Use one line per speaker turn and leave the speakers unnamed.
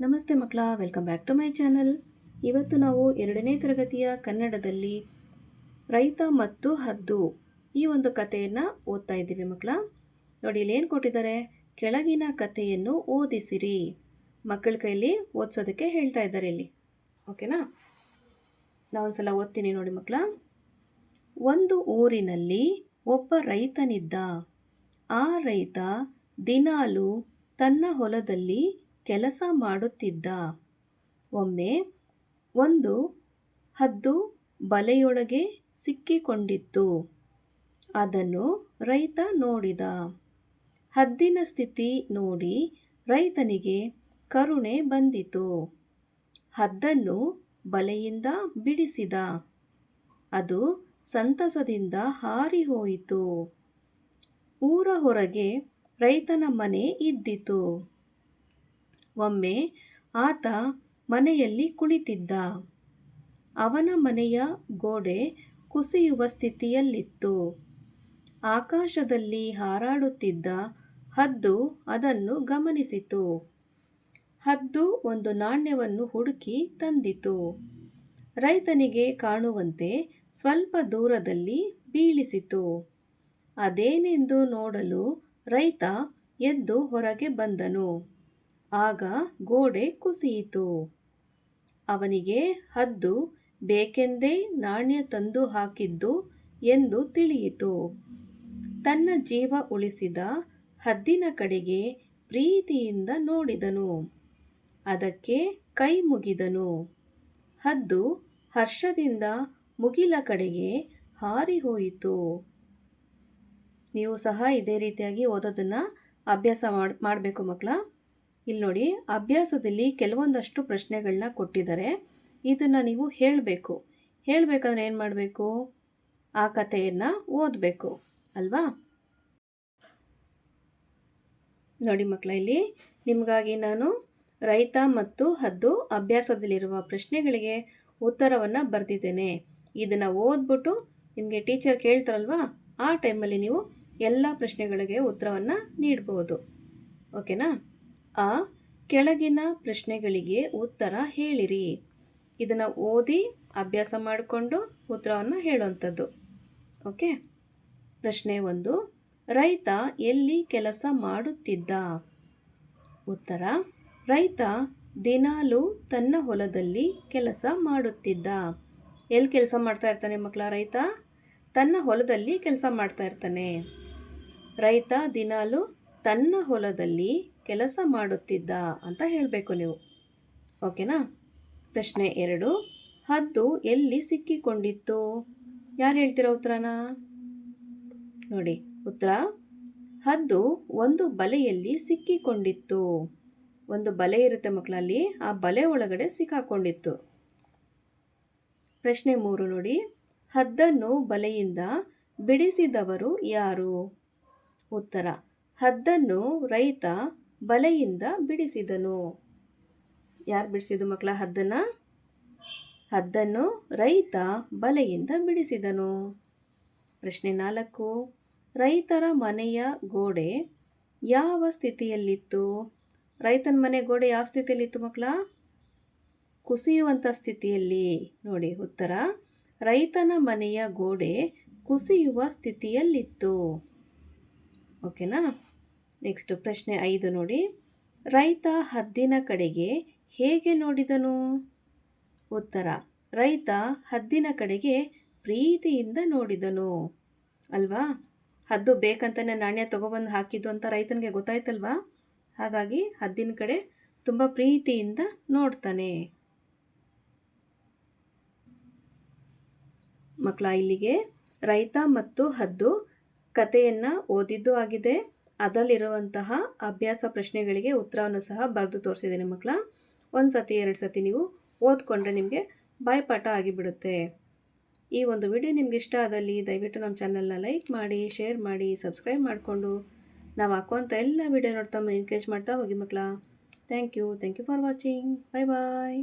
ನಮಸ್ತೆ ಮಕ್ಕಳ welcome back to my channel ಇವತ್ತು ನಾವು ಎರಡನೇ ತರಗತಿಯ ಕನ್ನಡದಲ್ಲಿ ರೈತ ಮತ್ತು ಹದ್ದು ಈ ಒಂದು ಕಥೆಯನ್ನು ಓದ್ತಾ ಇದ್ದೀವಿ ಮಕ್ಕಳ. ನೋಡಿ, ಇಲ್ಲಿ ಏನು ಕೊಟ್ಟಿದ್ದಾರೆ? ಕೆಳಗಿನ ಕಥೆಯನ್ನು ಓದಿಸಿರಿ. ಮಕ್ಕಳ ಕೈಯಲ್ಲಿ ಓದಿಸೋದಕ್ಕೆ ಹೇಳ್ತಾ ಇದ್ದಾರೆ ಇಲ್ಲಿ. ಓಕೆನಾ ನಾವೊಂದ್ಸಲ ಓದ್ತೀನಿ ನೋಡಿ ಮಕ್ಕಳ. ಒಂದು ಊರಿನಲ್ಲಿ ಒಬ್ಬ ರೈತನಿದ್ದ. ಆ ರೈತ ದಿನಾಲು ತನ್ನ ಹೊಲದಲ್ಲಿ ಕೆಲಸ ಮಾಡುತ್ತಿದ್ದ. ಒಮ್ಮೆ ಒಂದು ಹದ್ದು ಬಲೆಯೊಳಗೆ ಸಿಕ್ಕಿಕೊಂಡಿತ್ತು. ಅದನ್ನು ರೈತ ನೋಡಿದ. ಹದ್ದಿನ ಸ್ಥಿತಿ ನೋಡಿ ರೈತನಿಗೆ ಕರುಣೆ ಬಂದಿತು. ಹದ್ದನ್ನು ಬಲೆಯಿಂದ ಬಿಡಿಸಿದ. ಅದು ಸಂತಸದಿಂದ ಹಾರಿ ಹೋಯಿತು ಊರ ಹೊರಗೆ ರೈತನ ಮನೆ ಇದ್ದಿತು. ಒಮ್ಮೆ ಆತ ಮನೆಯಲ್ಲಿ ಕುಳಿತಿದ್ದ. ಅವನ ಮನೆಯ ಗೋಡೆ ಕುಸಿಯುವ ಸ್ಥಿತಿಯಲ್ಲಿತ್ತು. ಆಕಾಶದಲ್ಲಿ ಹಾರಾಡುತ್ತಿದ್ದ ಹದ್ದು ಅದನ್ನು ಗಮನಿಸಿತು. ಹದ್ದು ಒಂದು ನಾಣ್ಯವನ್ನು ಹುಡುಕಿ ತಂದಿತು. ರೈತನಿಗೆ ಕಾಣುವಂತೆ ಸ್ವಲ್ಪ ದೂರದಲ್ಲಿ ಬೀಳಿಸಿತು. ಅದೇನೆಂದು ನೋಡಲು ರೈತ ಎದ್ದು ಹೊರಗೆ ಬಂದನು. ಆಗ ಗೋಡೆ ಕುಸಿಯಿತು. ಅವನಿಗೆ, ಹದ್ದು, ಬೇಕೆಂದೇ ನಾಣ್ಯ ತಂದು ಹಾಕಿದ್ದು? ಎಂದು ತಿಳಿಯಿತು. ತನ್ನ ಜೀವ ಉಳಿಸಿದ ಹದ್ದಿನ ಕಡೆಗೆ ಪ್ರೀತಿಯಿಂದ ನೋಡಿದನು. ಅದಕ್ಕೆ ಕೈ ಮುಗಿದನು. ಹದ್ದು ಹರ್ಷದಿಂದ ಮುಗಿಲ ಕಡೆಗೆ ಹಾರಿಹೋಯಿತು. ನೀವು ಸಹ ಇದೇ ರೀತಿಯಾಗಿ ಓದೋದನ್ನು ಅಭ್ಯಾಸ ಮಾಡಿ, ಮಾಡಬೇಕು ಮಕ್ಕಳ? ಇಲ್ಲಿ ನೋಡಿ, ಅಭ್ಯಾಸದಲ್ಲಿ ಕೆಲವೊಂದಷ್ಟು ಪ್ರಶ್ನೆಗಳನ್ನ ಕೊಟ್ಟಿದ್ದಾರೆ. ಇದನ್ನು ನೀವು ಹೇಳಬೇಕು. ಹೇಳಬೇಕಂದ್ರೆ ಏನು ಮಾಡಬೇಕು? ಆ ಕಥೆಯನ್ನು ಓದಬೇಕು, ಅಲ್ವಾ? ನೋಡಿ ಮಕ್ಕಳ ಇಲ್ಲಿ ನಿಮಗಾಗಿ ನಾನು ರೈತ ಮತ್ತು ಹದ್ದು ಅಭ್ಯಾಸದಲ್ಲಿರುವ ಪ್ರಶ್ನೆಗಳಿಗೆ ಉತ್ತರವನ್ನು ಬರೆದಿದ್ದೇನೆ. ಇದನ್ನು ಓದ್ಬಿಟ್ಟು ನಿಮಗೆ ಟೀಚರ್ ಕೇಳ್ತಾರಲ್ವಾ, ಆ ಟೈಮಲ್ಲಿ ನೀವು ಎಲ್ಲ ಪ್ರಶ್ನೆಗಳಿಗೆ ಉತ್ತರವನ್ನು ನೀಡ್ಬೋದು. ಓಕೆನಾ? ಆ ಕೆಳಗಿನ ಪ್ರಶ್ನೆಗಳಿಗೆ ಉತ್ತರ ಹೇಳಿರಿ. ಇದನ್ನು ಓದಿ ಅಭ್ಯಾಸ ಮಾಡಿಕೊಂಡು ಉತ್ತರವನ್ನು ಹೇಳುವಂಥದ್ದು. ಓಕೆ? ಪ್ರಶ್ನೆ ಒಂದು, ರೈತ ಎಲ್ಲಿ ಕೆಲಸ ಮಾಡುತ್ತಿದ್ದ? ಉತ್ತರ, ರೈತ ದಿನಾಲು ತನ್ನ ಹೊಲದಲ್ಲಿ ಕೆಲಸ ಮಾಡುತ್ತಿದ್ದ. ಎಲ್ಲಿ ಕೆಲಸ ಮಾಡ್ತಾ ಇರ್ತಾನೆ ಮಕ್ಕಳ ರೈತ? ತನ್ನ ಹೊಲದಲ್ಲಿ ಕೆಲಸ ಮಾಡ್ತಾ ಇರ್ತಾನೆ. ರೈತ ದಿನಾಲು ತನ್ನ ಹೊಲದಲ್ಲಿ ಕೆಲಸ ಮಾಡುತ್ತಿದ್ದ ಅಂತ ಹೇಳಬೇಕು ನೀವು. ಓಕೆನಾ? ಪ್ರಶ್ನೆ ಎರಡು. ಹದ್ದು ಎಲ್ಲಿ ಸಿಕ್ಕಿಕೊಂಡಿತ್ತು? ಯಾರು ಹೇಳ್ತೀರಾ ಉತ್ತರನ? ನೋಡಿ, ಉತ್ತರ. ಹದ್ದು ಒಂದು ಬಲೆಯಲ್ಲಿ ಸಿಕ್ಕಿಕೊಂಡಿತ್ತು. ಒಂದು ಬಲೆ ಇರುತ್ತೆ ಮಕ್ಕಳಲ್ಲಿ ಆ ಬಲೆ ಒಳಗಡೆ ಸಿಕ್ಕಾಕೊಂಡಿತ್ತು. ಪ್ರಶ್ನೆ ಮೂರು ನೋಡಿ. ಹದ್ದನ್ನು ಬಲೆಯಿಂದ ಬಿಡಿಸಿದವರು ಯಾರು? ಉತ್ತರ. ಹದ್ದನ್ನು ರೈತ ಬಲೆಯಿಂದ ಬಿಡಿಸಿದನು. ಯಾರು ಬಿಡಿಸಿದ್ದು ಮಕ್ಕಳ ಹದ್ದನ್ನು ಹದ್ದನ್ನು ರೈತ ಬಲೆಯಿಂದ ಬಿಡಿಸಿದನು. ಪ್ರಶ್ನೆ ನಾಲ್ಕು. ರೈತರ ಮನೆಯ ಗೋಡೆ ಯಾವ ಸ್ಥಿತಿಯಲ್ಲಿತ್ತು? ರೈತನ ಮನೆ ಗೋಡೆ ಯಾವ ಸ್ಥಿತಿಯಲ್ಲಿತ್ತು ಮಕ್ಕಳ? ಕುಸಿಯುವಂಥ ಸ್ಥಿತಿಯಲ್ಲಿ. ನೋಡಿ ಉತ್ತರ. ರೈತನ ಮನೆಯ ಗೋಡೆ ಕುಸಿಯುವ ಸ್ಥಿತಿಯಲ್ಲಿತ್ತು. ಓಕೆನಾ? ನೆಕ್ಸ್ಟ್ ಪ್ರಶ್ನೆ ಐದು ನೋಡಿ. ರೈತ ಹದ್ದಿನ ಕಡೆಗೆ ಹೇಗೆ ನೋಡಿದನು? ಉತ್ತರ, ರೈತ ಹದ್ದಿನ ಕಡೆಗೆ ಪ್ರೀತಿಯಿಂದ ನೋಡಿದನು. ಅಲ್ವಾ? ಹದ್ದು ಬೇಕಂತಲೇ ನಾಣ್ಯ ತೊಗೊಬಂದು ಹಾಕಿದ್ದು ಅಂತ ರೈತನಿಗೆ ಗೊತ್ತಾಯ್ತಲ್ವಾ? ಹಾಗಾಗಿ ಹದ್ದಿನ ಕಡೆ ತುಂಬ ಪ್ರೀತಿಯಿಂದ ನೋಡ್ತಾನೆ. ಮಕ್ಕಳ ಇಲ್ಲಿಗೆ ರೈತ ಮತ್ತು ಹದ್ದು ಕಥೆಯನ್ನು ಓದಿದ್ದು ಆಗಿದೆ. ಅದರಲ್ಲಿರುವಂತಹ ಅಭ್ಯಾಸ ಪ್ರಶ್ನೆಗಳಿಗೆ ಉತ್ತರವನ್ನು ಸಹ ಬರೆದು ತೋರಿಸಿದ್ದೀನಿ ಮಕ್ಕಳ. ಒಂದು ಸತಿ ಎರಡು ಸತಿ ನೀವು ಓದ್ಕೊಂಡ್ರೆ ನಿಮಗೆ ಬಾಯ್ಪಾಠ ಆಗಿಬಿಡುತ್ತೆ. ಈ ಒಂದು ವಿಡಿಯೋ ನಿಮ್ಗೆ ಇಷ್ಟ ಆದಲ್ಲಿ ದಯವಿಟ್ಟು ನಮ್ಮ ಚಾನಲ್ನ ಲೈಕ್ ಮಾಡಿ, ಶೇರ್ ಮಾಡಿ, ಸಬ್ಸ್ಕ್ರೈಬ್ ಮಾಡಿಕೊಂಡು ನಾವು ಹಾಕುವಂಥ ಎಲ್ಲ ವಿಡಿಯೋ ನೋಡ್ತಾ, ಎನ್ಕರೇಜ್ ಮಾಡ್ತಾ ಹೋಗಿ ಮಕ್ಕಳ. Thank you thank you for watching. Bye bye.